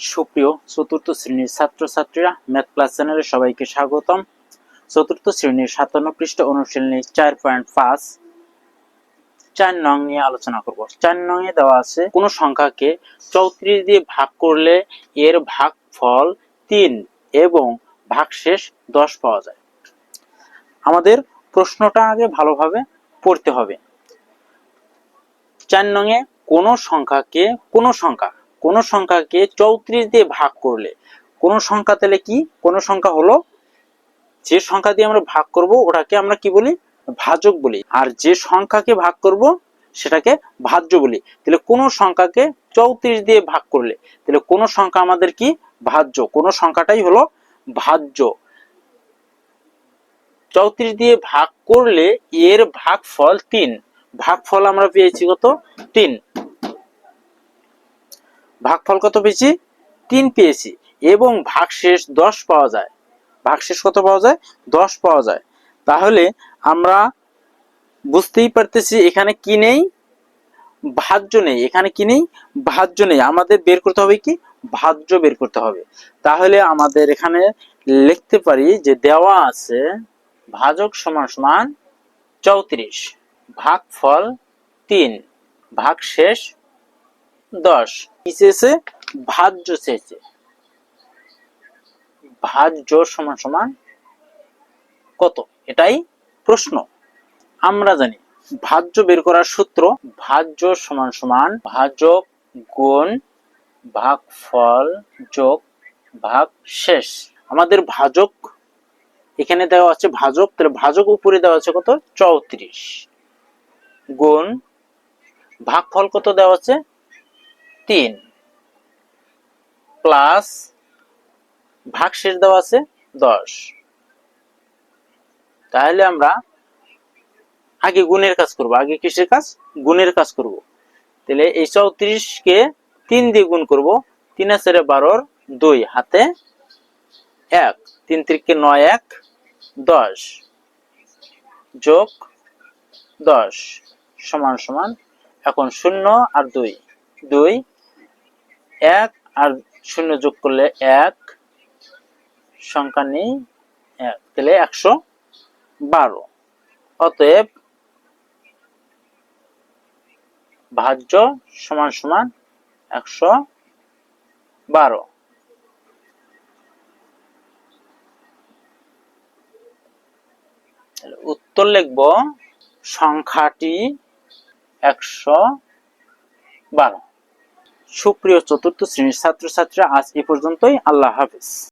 সুপ্রিয় চতুর্থ শ্রেণির ছাত্রছাত্রীরা, ম্যাথ ক্লাস চ্যানেলে সবাইকে স্বাগতম। চতুর্থ শ্রেণির সাতান্ন পৃষ্ঠ অনুশীলনী চার পয়েন্ট পাঁচ, চার নং নিয়ে আলোচনা করব। চার নং এ দেওয়া আছে, কোন সংখ্যাকে চৌত্রিশ দিয়ে ভাগ করলে এর ভাগফল তিন এবং ভাগশেষ দশ পাওয়া যায়। আমাদের প্রশ্নটা আগে ভালোভাবে পড়তে হবে। চার নং এ কোন সংখ্যাকে কোন সংখ্যা কোন সংখ্যাকে চৌত্রিশ দিয়ে ভাগ করলে, কোন সংখ্যা তাহলে কি? কোন সংখ্যা হলো, যে সংখ্যা দিয়ে আমরা ভাগ করব, ওটাকে আমরা কি বলি? ভাজক বলি। আর যে সংখ্যাকে ভাগ করব, সেটাকে ভাজ্য বলি। তাহলে কোন সংখ্যাকে চৌত্রিশ দিয়ে ভাগ করলে, তাহলে কোন সংখ্যা আমাদের কি? ভাজ্য। কোন সংখ্যাটাই হলো ভাজ্য। চৌত্রিশ দিয়ে ভাগ করলে, এর ভাগফল তিন। ভাগফল আমরা পেয়েছি কত? তিন। ভাগফল কত পেয়েছি? তিন পেয়েছি। এবং ভাগশেষ দশ পাওয়া যায়। ভাগশেষ কত পাওয়া যায়? দশ পাওয়া যায়। তাহলে আমরা বুঝতেই পারতেছি এখানে কি নেই? ভাজ্য নেই। এখানে কি নেই? ভাজ্য নেই। আমাদের বের করতে হবে কি? ভাজ্য বের করতে হবে। তাহলে আমাদের এখানে লিখতে পারি যে দেওয়া আছে ভাজক সমান সমান চৌত্রিশ। ভাগফল তিন। ভাগশেষ দশ। কি চেয়েছে? ভাজ্য চেয়েছে। ভাজ্য সমান সমান কত? এটাই প্রশ্ন। আমরা জানি, ভাজ্য বের করার সূত্র ভাজ্য সমান সমান ভাজক গুণ ভাগফল যোগ ভাগ শেষ আমাদের ভাজক এখানে দেওয়া আছে ভাজক, তাহলে ভাজক উপরে দেওয়া আছে কত? চৌত্রিশ। গুণ ভাগফল কত দেওয়া আছে? তিন। প্লাস ভাগশেষ দেওয়া আছে দশ। তাহলে আমরা আগে গুণের কাজ করব। আগে কিসের কাজ? গুণের কাজ করব। তাহলে এই চৌত্রিশ কে তিন দিয়ে গুণ করব। তিন আছে বারোর দুই হাতে এক। তিন তিরিকে নয় এক, দশ। যোগ দশ। সমান সমান এখন শূন্য আর দুই। দুই এক আর শূন্য যোগ করলে এক, সংখ্যা নেই, এক। তাহলে একশো বারো। অতএব ভাজ্য সমান সমান একশো বারো। উত্তর লিখব, সংখ্যাটি একশো বারো। সুপ্রিয় চতুর্থ শ্রেণির ছাত্রছাত্রীরা আজ এ পর্যন্তই। আল্লাহ হাফিজ।